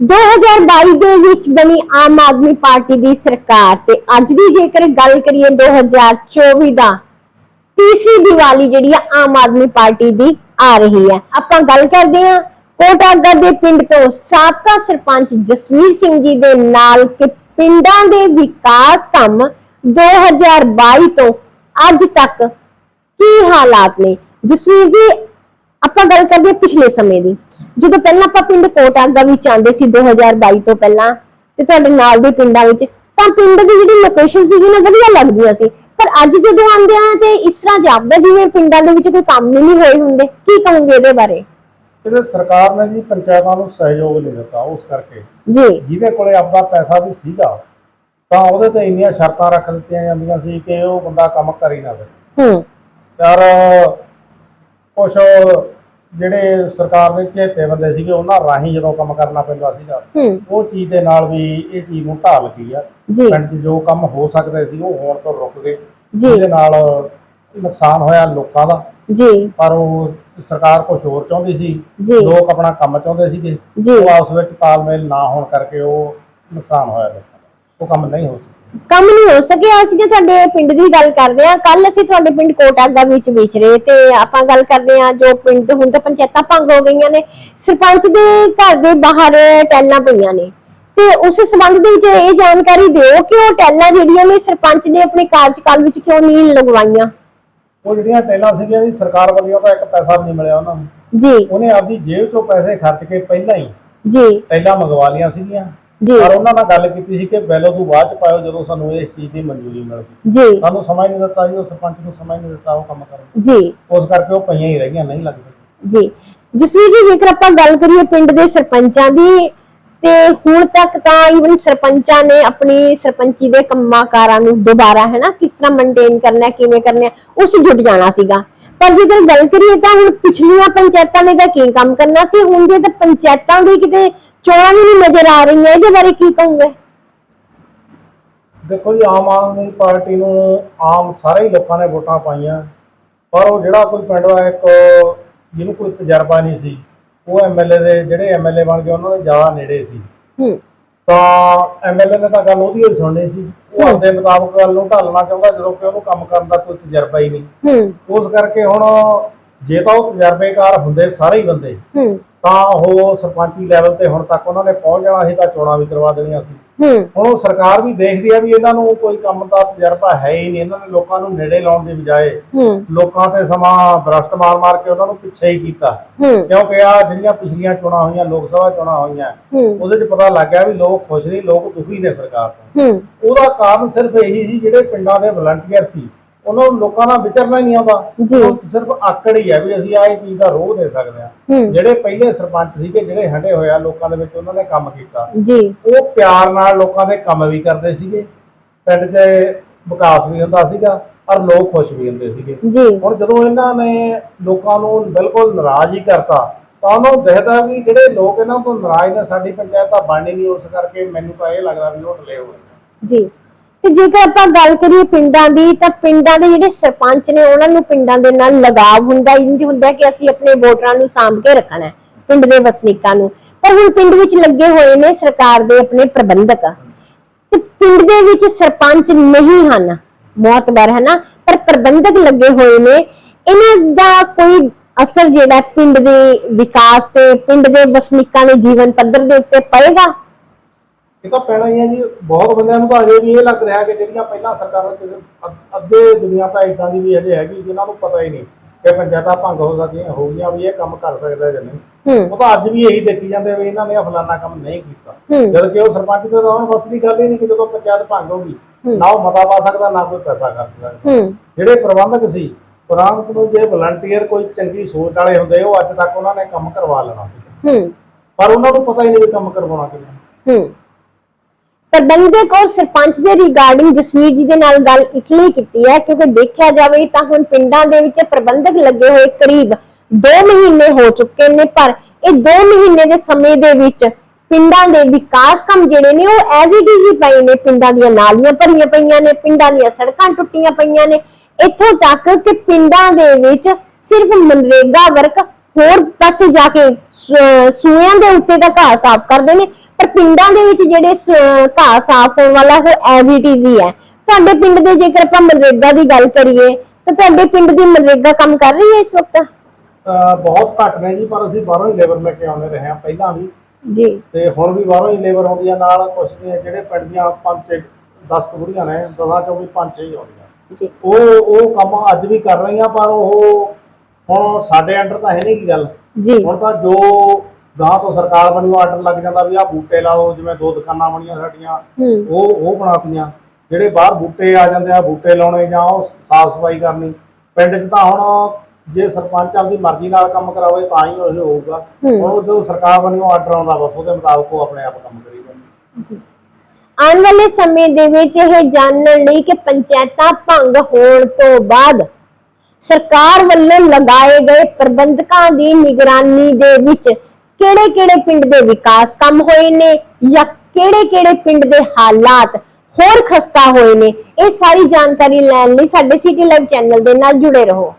2022 ਦੇ ਵਿੱਚ ਬਣੀ ਆਮ ਆਦਮੀ ਪਾਰਟੀ ਦੀ ਸਰਕਾਰ ਤੇ ਅੱਜ ਦੀ ਜੇਕਰ ਗੱਲ ਕਰੀਏ 2024 ਦਾ, ਤੀਸਰੀ ਦੀਵਾਲੀ ਜਿਹੜੀ ਆ ਆਮ ਆਦਮੀ ਪਾਰਟੀ ਦੀ ਆ ਰਹੀ ਹੈ। ਆਪਾਂ ਗੱਲ ਕਰਦੇ ਹਾਂ ਕੋਟਾਗਾ ਦੇ ਪਿੰਡ ਤੋਂ ਸਾਬਕਾ ਸਰਪੰਚ ਜਸਵੀਰ ਸਿੰਘ ਜੀ ਦੇ ਨਾਲ ਕਿ ਪਿੰਡਾਂ ਦੇ ਵਿਕਾਸ ਕੰਮ 2022 ਤੋਂ ਅੱਜ ਤੱਕ ਕੀ ਹਾਲਾਤ ਨੇ? ਜਸਵੀਰ ਜੀ, ਆਪਾਂ ਗੱਲ ਕਰਦੇ ਹਾਂ ਪਿਛਲੇ ਸਮੇਂ ਦੀ। ਜਦੋਂ ਪਹਿਲਾਂ ਆਪਾਂ ਪਿੰਡ ਕੋਟਾਗਾ ਵਿੱਚ ਆਉਂਦੇ ਸੀ 2022 ਤੋਂ ਪਹਿਲਾਂ ਤੇ ਤੁਹਾਡੇ ਨਾਲ ਦੇ ਪਿੰਡਾਂ ਵਿੱਚ ਤਾਂ ਪਿੰਡ ਦੀ ਜਿਹੜੀ ਲੋਕੇਸ਼ਨ ਸੀਗੀ ਨਾ ਵਧੀਆ ਲੱਗਦੀਆਂ ਸੀ। ਪਰ ਅੱਜ ਜਦੋਂ ਆਉਂਦੇ ਆ ਤੇ ਇਸ ਤਰ੍ਹਾਂ ਜਾਪਦਾ ਜਿਵੇਂ ਪਿੰਡਾਂ ਦੇ ਵਿੱਚ ਕੋਈ ਕੰਮ ਨਹੀਂ ਹੋਏ ਹੁੰਦੇ। ਕੀ ਕਹੋਗੇ ਇਹਦੇ ਬਾਰੇ? ਇਹਦੇ ਸਰਕਾਰ ਨੇ ਜੀ ਪੰਚਾਇਤਾਂ ਨੂੰ ਸਹਿਯੋਗ ਨਹੀਂ ਦਿੱਤਾ ਉਸ ਕਰਕੇ। ਜੀ। ਜਿਹਦੇ ਕੋਲੇ ਆਪਦਾ ਪੈਸਾ ਵੀ ਸੀਗਾ ਤਾਂ ਉਹਦੇ ਤੇ ਇੰਨੀਆਂ ਸ਼ਰਤਾਂ ਰੱਖ ਦਿੱਤੀਆਂ ਜਾਂਦੀਆਂ ਸੀ ਕਿ ਉਹ ਬੰਦਾ ਕੰਮ ਕਰ ਹੀ ਨਾ ਸਕੇ। ਹੂੰ। ਯਾਰ ਕੁਛ ਜਿਹੜੇ ਸਰਕਾਰ ਦੇ ਚੇਤੇ ਬੰਦੇ ਸੀਗੇ ਉਹਨਾਂ ਰਾਹੀਂ ਜਦੋਂ ਕੰਮ ਕਰਨਾ ਪੈਂਦਾ ਸੀਗਾ ਹੂੰ। ਉਹ ਚੀਜ਼ ਦੇ ਨਾਲ ਵੀ ਇਹ ਚੀਜ਼ ਨੂੰ ਢਾਲ ਗਈ ਆ। ਜੀ। ਪਿੰਡ 'ਚ ਜੋ ਕੰਮ ਹੋ ਸਕਦੇ ਸੀ ਉਹ ਹੋਣ ਤੋਂ ਰੁਕ ਗਏ। ਜੀ। ਜਿਹਦੇ ਨਾਲ ਨੁਕਸਾਨ ਹੋਇਆ ਲੋਕਾਂ ਦਾ। ਜੀ। ਪਰ ਉਹ ਸਰਕਾਰ ਕੁਝ ਹੋਰ ਚਾਹੁੰਦੀ ਸੀ। ਜੀ। ਲੋਕ ਆਪਣਾ ਕੰਮ ਚਾਹੁੰਦੇ ਸੀਗੇ। ਜੀ। ਉਹ ਆਪਸ ਵਿੱਚ ਤਾਲਮੇਲ ਨਾ ਹੋਣ ਕਰਕੇ ਉਹ ਨੁਕਸਾਨ ਹੋਇਆ ਲੋਕਾਂ ਦਾ। ਉਹ ਕੰਮ ਨਹੀਂ ਹੋ ਸਕਿਆ। ਕੰਮ ਨਹੀਂ ਹੋ ਸਕਿਆ ਅਸੀਂ ਤੁਹਾਡੇ ਪਿੰਡ ਦੀ ਗੱਲ ਕਰਦੇ ਆ ਕੱਲ ਅਸੀਂ ਤੁਹਾਡੇ ਪਿੰਡ ਕੋਟਾਗਾ ਵਿੱਚ ਵਿਚਰੇ ਤੇ ਆਪਾਂ ਗੱਲ ਕਰਦੇ ਆ ਜੋ ਪਿੰਡ ਹੁਣ ਤਾਂ ਪੰਚਾਇਤਾਂ ਭੰਗ ਹੋ ਗਈਆਂ ਨੇ ਸਰਪੰਚ ਦੇ ਘਰ ਦੇ ਬਾਹਰ ਟੈਲਾਂ ਪਈਆਂ ਨੇ। ਤੇ ਉਸ ਸੰਬੰਧ ਦੇ ਵਿੱਚ ਇਹ ਜਾਣਕਾਰੀ ਦਿਓ ਕਿ ਉਹ ਟੈਲਾਂ ਜਿਹੜੀਆਂ ਨੇ ਸਰਪੰਚ ਨੇ ਆਪਣੇ ਕਾਰਜਕਾਲ ਵਿੱਚ ਕਿਉਂ ਨਹੀਂ ਲਗਵਾਈਆਂ? ਉਹ ਜਿਹੜੀਆਂ ਟੈਲਾਂ ਸੀਗੀਆਂ ਜੀ ਸਰਕਾਰ ਵੱਲੋਂ ਤਾਂ ਇੱਕ ਪੈਸਾ ਵੀ ਨਹੀਂ ਮਿਲਿਆ ਉਹਨਾਂ ਨੂੰ। ਜੀ। ਉਹਨੇ ਆਪਦੀ ਜੇਬ ਚੋਂ ਪੈਸੇ ਖਰਚ ਕੇ ਪਹਿਲਾਂ ਹੀ ਜੀ। ਟੈਲਾਂ ਮੰਗਵਾ ਲਈਆਂ ਸੀਗੀਆਂ। ਜੀ। ਪਰ ਉਹਨਾਂ ਨਾਲ ਗੱਲ ਕੀਤੀ ਸੀ ਕਿ ਬੈਲੋ ਤੋਂ ਬਾਅਦ ਚ ਪਾਇਓ ਜਦੋਂ ਸਾਨੂੰ ਇਸ ਚੀਜ਼ ਦੀ ਮਨਜ਼ੂਰੀ ਮਿਲ ਗਈ। ਜੀ। ਸਾਨੂੰ ਸਮਾਂ ਹੀ ਨਹੀਂ ਦਿੱਤਾ ਜੀ ਉਹ ਸਰਪੰਚ ਨੂੰ ਸਮਾਂ ਹੀ ਨਹੀਂ ਦਿੱਤਾ ਉਹ ਕੰਮ ਕਰਨ। ਜੀ। ਉਸ ਕਰਕੇ ਉਹ ਪਈਆਂ ਹੀ ਰਹਿ ਗਈਆਂ ਨਹੀਂ ਲੱਗ ਸਕੀ ਜੀ। ਜਸਵੀਰ ਜੀ ਜੇਕਰ ਆਪਾਂ ਗੱਲ ਕਰੀਏ ਪਿੰਡ ਦੇ ਸਰਪੰਚਾਂ ਦੀ ਤੇ ਹੁਣ ਤੱਕ ਤਾਂ ਈਵਨ ਸਰਪੰਚਾਂ ਨੇ ਆਪਣੀ ਸਰਪੰਚੀ ਦੇ ਕੰਮਾਂ ਕਾਰਾਂ ਨੂੰ ਦੁਬਾਰਾ ਹੈ ਨਾ ਕਿਸ ਤਰ੍ਹਾਂ ਮੇਨਟੇਨ ਕਰਨਾ ਹੈ, ਕਿਵੇਂ ਕਰਨਾ ਹੈ, ਉਸ 'ਚ ਜੁਟ ਜਾਣਾ ਸੀਗਾ। ਪਰ ਜੇਕਰ ਗੱਲ ਕਰੀਏ ਤਾਂ ਹੁਣ ਪਿਛਲੀਆਂ ਪੰਚਾਇਤਾਂ ਨੇ ਤਾਂ ਕੀ ਕੰਮ ਕਰਨਾ ਸੀ? ਹੁਣ ਦੇ ਤਾਂ ਪੰਚਾਇਤਾਂ ਦੀ ਕਿਤੇ ਚੋਣਾਂ ਵੀ ਨਹੀਂ ਨਜ਼ਰ ਆ ਰਹੀਆਂ ਇਹਦੇ ਬਾਰੇ ਕੀ ਕਹੋਗੇ? ਦੇਖੋ ਜੀ ਆਮ ਆਦਮੀ ਪਾਰਟੀ ਨੂੰ ਆਮ ਸਾਰੇ ਹੀ ਲੋਕਾਂ ਨੇ ਵੋਟਾਂ ਪਾਈਆਂ ਪਰ ਉਹ ਜਿਹੜਾ ਕੋਈ ਪਿੰਡ ਦਾ ਇੱਕ ਜਿਹਨੂੰ ਕੋਈ ਤਜਰਬਾ ਨਹੀਂ ਸੀ ਉਹ ਐਮਐਲਏ ਦੇ ਜਿਹੜੇ ਐਮਐਲਏ ਬਣ ਗਏ ਉਹਨਾਂ ਦੇ ਜ਼ਿਆਦਾ ਨੇੜੇ ਸੀ। ਹੂੰ। ਤਾਂ ਐਮਐਲਏ ਨੇ ਤਾਂ ਗੱਲ ਉਹਦੀ ਹੀ ਸੁਣਨੀ ਸੀ ਉਹ ਆਪਦੇ ਮੁਤਾਬਕ ਗੱਲ ਨੂੰ ਢਾਲਣਾ ਚਾਹੁੰਦਾ ਜਦੋਂ ਕਿ ਉਹਨੂੰ ਕੰਮ ਕਰਨ ਦਾ ਕੋਈ ਤਜਰਬਾ ਹੀ ਨਹੀਂ। ਹੂੰ। ਉਸ ਕਰਕੇ ਹੁਣ ਜੇ ਤਾਂ ਉਹ ਤਜਰਬੇਕਾਰ ਹੁੰਦੇ ਸਾਰੇ ਹੀ ਬੰਦੇ ਹੂੰ। ਤਾਂ ਉਹ ਸਰਪੰਚੀ ਲੈਵਲ ਤੇ ਹੁਣ ਤੱਕ ਉਹਨਾਂ ਨੇ ਪਹੁੰਚ ਜਾਣਾ ਸੀ ਤਾਂ ਚੋਣਾਂ ਵੀ ਕਰਵਾ ਦੇਣੀਆਂ ਸੀ। ਹੂੰ। ਹੁਣ ਉਹ ਸਰਕਾਰ ਵੀ ਦੇਖਦੀ ਆ ਵੀ ਇਹਨਾਂ ਨੂੰ ਕੋਈ ਕੰਮ ਦਾ ਤਜਰਬਾ ਹੈ ਹੀ ਨਹੀਂ। ਇਹਨਾਂ ਨੇ ਲੋਕਾਂ ਨੂੰ ਨੇੜੇ ਲਾਉਣ ਦੀ ਬਜਾਏ ਹੂੰ। ਲੋਕਾਂ ਤੇ ਸਮਾਂ ਭ੍ਰਸ਼ਟ ਮਾਰ-ਮਾਰ ਕੇ ਉਹਨਾਂ ਨੂੰ ਪਿੱਛੇ ਹੀ ਕੀਤਾ। ਹੂੰ। ਕਿਉਂਕਿ ਆ ਜਿਹੜੀਆਂ ਪਿਛਲੀਆਂ ਚੋਣਾਂ ਹੋਈਆਂ ਲੋਕ ਸਭਾ ਚੋਣਾਂ ਹੋਈਆਂ ਹੂੰ। ਉਹਦੇ 'ਚ ਪਤਾ ਲੱਗ ਗਿਆ ਵੀ ਲੋਕ ਖੁਸ਼ ਨਹੀਂ ਲੋਕ ਦੁਖੀ ਨੇ ਸਰਕਾਰ ਤੋਂ। ਹੂੰ। ਉਹਦਾ ਕਾਰਨ ਸਿਰਫ ਇਹੀ ਸੀ ਜਿਹੜੇ ਪਿੰਡਾਂ ਦੇ ਵਲੰਟੀਅਰ ਸੀ ਉਹਨਾਂ ਨੂੰ ਲੋਕਾਂ ਨਾਲ ਵਿਚਰਨਾ ਹੀ ਨਹੀਂ ਆਉਂਦਾ। ਜੀ। ਉਹ ਸਿਰਫ ਆਕੜ ਹੀ ਹੈ ਵੀ ਅਸੀਂ ਆਹ ਇਹ ਚੀਜ਼ ਦਾ ਰੋਹ ਦੇ ਸਕਦੇ ਹਾਂ। ਹੂੰ। ਜਿਹੜੇ ਪਹਿਲੇ ਸਰਪੰਚ ਸੀਗੇ ਜਿਹੜੇ ਹਟੇ ਹੋਇਆ ਲੋਕਾਂ ਦੇ ਵਿੱਚ ਉਹਨਾਂ ਨੇ ਕੰਮ ਕੀਤਾ। ਜੀ। ਉਹ ਪਿਆਰ ਨਾਲ ਲੋਕਾਂ ਦੇ ਕੰਮ ਵੀ ਕਰਦੇ ਸੀਗੇ। ਪਿੰਡ 'ਚ ਵਿਕਾਸ ਵੀ ਹੁੰਦਾ ਸੀਗਾ ਔਰ ਲੋਕ ਖੁਸ਼ ਵੀ ਹੁੰਦੇ ਸੀਗੇ। ਜੀ। ਹੁਣ ਜਦੋਂ ਇਹਨਾਂ ਨੇ ਲੋਕਾਂ ਨੂੰ ਬਿਲਕੁਲ ਨਾਰਾਜ਼ ਹੀ ਕਰਤਾ ਤਾਂ ਉਹਨਾਂ ਨੂੰ ਦਿਖਦਾ ਵੀ ਜਿਹੜੇ ਲੋਕ ਇਹਨਾਂ ਤੋਂ ਨਾਰਾਜ਼ ਨੇ ਸਾਡੀ ਪੰਚਾਇਤ ਤਾਂ ਬਣਨੀ ਨਹੀਂ ਉਸ ਕਰਕੇ ਮੈਨੂੰ ਤਾਂ ਇਹ ਲੱਗਦਾ ਵੀ ਉਹ ਢਲੇ ਹੋਏ ਨੇ। ਜੀ। ਤੇ ਜੇਕਰ ਆਪਾਂ ਗੱਲ ਕਰੀਏ ਪਿੰਡਾਂ ਦੀ, ਤਾਂ ਪਿੰਡਾਂ ਦੇ ਜਿਹੜੇ ਸਰਪੰਚ ਨੇ, ਉਹਨਾਂ ਨੂੰ ਪਿੰਡਾਂ ਦੇ ਨਾਲ ਲਗਾਵ ਹੁੰਦਾ, ਇੰਜ ਹੁੰਦਾ ਕਿ ਅਸੀਂ ਆਪਣੇ ਵੋਟਰਾਂ ਨੂੰ ਸਾਂਭ ਕੇ ਰੱਖਣਾ ਹੈ, ਪਿੰਡ ਦੇ ਵਸਨੀਕਾਂ ਨੂੰ। ਪਰ ਹੁਣ ਪਿੰਡ ਵਿੱਚ ਲੱਗੇ ਹੋਏ ਨੇ ਸਰਕਾਰ ਦੇ ਆਪਣੇ ਪ੍ਰਬੰਧਕ। ਤੇ ਪਿੰਡ ਦੇ ਵਿੱਚ ਸਰਪੰਚ ਨਹੀਂ ਹਨ। ਮੌਤਬਰ ਹੈ ਨਾ ਪਰ ਪ੍ਰਬੰਧਕ ਲੱਗੇ ਹੋਏ ਨੇ। ਇਹਨਾਂ ਦਾ ਕੋਈ ਅਸਰ ਜਿਹੜਾ ਪਿੰਡ ਦੇ ਵਿਕਾਸ ਤੇ, ਪਿੰਡ ਦੇ ਵਸਨੀਕਾਂ ਦੇ ਜੀਵਨ ਪੱਧਰ ਦੇ ਉੱਤੇ ਪਏਗਾ? ਇਹ ਤਾਂ ਪੈਣਾ ਹੀ ਹੈ ਜੀ ਬਹੁਤ ਬੰਦਿਆਂ ਨੂੰ ਤਾਂ ਅਜੇ ਵੀ ਇਹ ਲੱਗ ਰਿਹਾ ਕਿ ਜਿਹੜੀਆਂ ਪਹਿਲਾਂ ਸਰਕਾਰਾਂ ਕਿਸੇ ਅੱਧੇ ਦੁਨੀਆ ਤਾਂ ਇਦਾਂ ਦੀ ਵੀ ਅਜੇ ਹੈਗੀ ਜਿਨ੍ਹਾਂ ਨੂੰ ਪਤਾ ਹੀ ਨਹੀਂ ਕਿ ਪੰਚਾਇਤਾਂ ਭੰਗ ਹੋ ਸਕਦੀਆਂ ਹੋ ਗਈਆਂ ਵੀ ਇਹ ਕੰਮ ਕਰ ਸਕਦਾ ਜਾਂ ਨਹੀਂ। ਹੂੰ। ਉਹ ਤਾਂ ਅੱਜ ਵੀ ਇਹੀ ਦੇਖੀ ਜਾਂਦੇ ਵੀ ਇਹਨਾਂ ਨੇ ਆਹ ਫਲਾਨਾ ਕੰਮ ਨਹੀਂ ਕੀਤਾ। ਹੂੰ। ਜਦ ਕਿ ਉਹ ਸਰਪੰਚ ਦੇ ਤਾਂ ਹੁਣ ਬਸ ਦੀ ਗੱਲ ਹੀ ਨਹੀਂ ਕਿ ਜਦੋਂ ਪੰਚਾਇਤ ਭੰਗ ਹੋ ਗਈ ਹੂੰ। ਨਾ ਉਹ ਮਤਾ ਪਾ ਸਕਦਾ ਨਾ ਕੋਈ ਪੈਸਾ ਖਰਚ ਸਕਦਾ। ਹੂੰ। ਜਿਹੜੇ ਪ੍ਰਬੰਧਕ ਸੀ ਪ੍ਰਬੰਧਕ ਨੂੰ ਜੇ ਵਲੰਟੀਅਰ ਕੋਈ ਚੰਗੀ ਸੋਚ ਵਾਲੇ ਹੁੰਦੇ ਉਹ ਅੱਜ ਤੱਕ ਉਹਨਾਂ ਨੇ ਕੰਮ ਕਰਵਾ ਲੈਣਾ ਸੀ। ਹੂੰ। ਪਰ ਉਹਨਾਂ ਨੂੰ ਪਤਾ ਹੀ ਨਹੀਂ ਵੀ ਕੰਮ ਕਰਵਾਉਣਾ ਕਿਵੇਂ। ਹੂੰ। ਪ੍ਰਬੰਧਕ ਔਰ ਸਰਪੰਚ ਦੇ ਰਿਗਾਰਡਿੰਗ ਜਸਵੀਰ ਜੀ ਦੇ ਨਾਲ ਗੱਲ ਇਸ ਲਈ ਕੀਤੀ ਹੈ ਕਿਉਂਕਿ ਦੇਖਿਆ ਜਾਵੇ ਤਾਂ ਹੁਣ ਪਿੰਡਾਂ ਦੇ ਵਿੱਚ ਪ੍ਰਬੰਧਕ ਲੱਗੇ ਹੋਏ ਕਰੀਬ 2 ਮਹੀਨੇ ਹੋ ਚੁੱਕੇ ਨੇ, ਪਰ ਇਹ 2 ਮਹੀਨੇ ਦੇ ਸਮੇਂ ਦੇ ਵਿੱਚ ਪਿੰਡਾਂ ਦੇ ਵਿਕਾਸ ਕੰਮ ਜਿਹੜੇ ਨੇ ਉਹ ਐਜ਼ ਇਟ ਇਜ਼ ਹੀ ਪਏ ਨੇ। ਪਿੰਡਾਂ ਦੀਆਂ ਨਾਲੀਆਂ ਭਰੀਆਂ ਪਈਆਂ ਨੇ, ਪਿੰਡਾਂ ਦੀਆਂ ਸੜਕਾਂ ਟੁੱਟੀਆਂ ਪਈਆਂ ਨੇ। ਇੱਥੋਂ ਤੱਕ ਕਿ ਪਿੰਡਾਂ ਦੇ ਵਿੱਚ ਸਿਰਫ ਮਨਰੇਗਾ ਵਰਕ ਹੋਰ ਪਾਸੇ ਜਾ ਕੇ ਸ- ਦੇ ਉੱਤੇ ਦਾ ਘਾਹ ਸਾਫ਼ ਕਰਦੇ ਨੇ। ਪਰ ਪਿੰਡਾਂ ਦੇ ਵਿੱਚ ਜਿਹੜੇ ਘਾਹ ਸਾਫ਼ ਹੋਣ ਵਾਲਾ ਉਹ ਐਜ਼ ਇਟ ਇਜ਼ ਹੀ ਹੈ। ਤੁਹਾਡੇ ਪਿੰਡ ਦੇ ਜੇਕਰ ਆਪਾਂ ਮਨਰੇਗਾ ਦੀ ਗੱਲ ਕਰੀਏ ਤਾਂ ਤੁਹਾਡੇ ਪਿੰਡ ਦੀ ਮਨਰੇਗਾ ਕੰਮ ਕਰ ਰਹੀ ਹੈ ਇਸ ਵਕਤ? ਬਹੁਤ ਘੱਟ ਨੇ ਜੀ ਪਰ ਅਸੀਂ ਬਾਹਰੋਂ ਹੀ ਲੇਬਰ ਲੈ ਕੇ ਆਉਂਦੇ ਰਹੇ ਹਾਂ ਪਹਿਲਾਂ ਵੀ। ਜੀ। ਤੇ ਹੁਣ ਵੀ ਬਾਹਰੋਂ ਹੀ ਲੇਬਰ ਆਉਂਦੀ ਆ ਨਾਲ ਨੇ ਜਿਹੜੇ ਪਿੰਡ ਦੀਆਂ ਪੰਜ ਛੇ 10 ਕੁੜੀਆਂ ਨੇ ਦਸਾਂ ਚੋਂ ਵੀ ਪੰਜ ਛੇ ਹੀ ਆਉਂਦੀਆਂ। ਜੀ। ਉਹ ਉਹ ਕੰਮ ਅੱਜ ਵੀ ਕਰ ਰਹੀਆਂ ਪਰ ਉਹ ਹੁਣ ਸਾਡੇ ਅੰਡਰ ਤਾਂ ਹੈ ਨਹੀਂ ਕੀ ਗੱਲ। ਜੀ। ਹੁਣ ਤਾਂ ਜੋ ਗਾਂ ਤੋਂ ਸਰਕਾਰ ਵੱਲੋਂ ਆਰਡਰ ਲੱਗ ਜਾਂਦਾ ਵੀ ਆਹ ਬੂਟੇ ਲਾਓ ਜਿਵੇਂ ਦੋ ਦੁਕਾਨਾਂ ਬਣੀਆਂ ਸਾਡੀਆਂ ਹੂੰ। ਉਹ ਉਹ ਬਣਾਤੀਆਂ। ਜਿਹੜੇ ਬਾਹਰ ਬੂਟੇ ਆ ਜਾਂਦੇ ਆ ਬੂਟੇ ਲਾਉਣੇ ਜਾਂ ਉਹ ਸਾਫ਼ ਸਫ਼ਾਈ ਕਰਨੀ। ਪਿੰਡ 'ਚ ਤਾਂ ਹੁਣ ਜੇ ਸਰਪੰਚ ਆਪਦੀ ਮਰਜ਼ੀ ਨਾਲ ਕੰਮ ਕਰਾਵੇ ਤਾਂ ਹੀ ਉਹ ਹੋਊਗਾ। ਹੂੰ। ਹੁਣ ਉਹ ਜੋ ਸਰਕਾਰ ਵੱਲੋਂ ਆਰਡਰ ਆਉਂਦਾ ਬਸ ਉਹਦੇ ਮੁਤਾਬਕ ਉਹ ਆਪਣੇ ਆਪ ਕੰਮ ਕਰੀ ਜਾਂਦੇ। ਜੀ। ਆਉਣ ਵਾਲੇ ਸਮੇਂ ਦੇ ਵਿੱਚ ਇਹ ਜਾਣਨ ਲਈ ਕਿ ਪੰਚਾਇਤਾਂ ਭੰਗ ਹੋਣ ਤੋਂ ਬਾਅਦ ਸਰਕਾਰ ਵੱਲੋਂ ਲਗਾਏ ਗਏ ਪ੍ਰਬੰਧਕਾਂ ਦੀ ਨਿਗਰਾਨੀ ਦੇ ਵਿੱਚ ਕਿਹੜੇ-ਕਿਹੜੇ ਪਿੰਡ ਦੇ ਵਿਕਾਸ ਕੰਮ ਹੋਏ ਨੇ ਜਾਂ ਕਿਹੜੇ-ਕਿਹੜੇ ਪਿੰਡ ਦੇ ਹਾਲਾਤ ਹੋਰ ਖਸਤਾ ਹੋਏ ਨੇ, ਇਹ ਸਾਰੀ ਜਾਣਕਾਰੀ ਲੈਣ ਲਈ ਸਾਡੇ ਸਿਟੀ ਲਾਈਵ ਚੈਨਲ ਦੇ ਨਾਲ ਜੁੜੇ ਰਹੋ।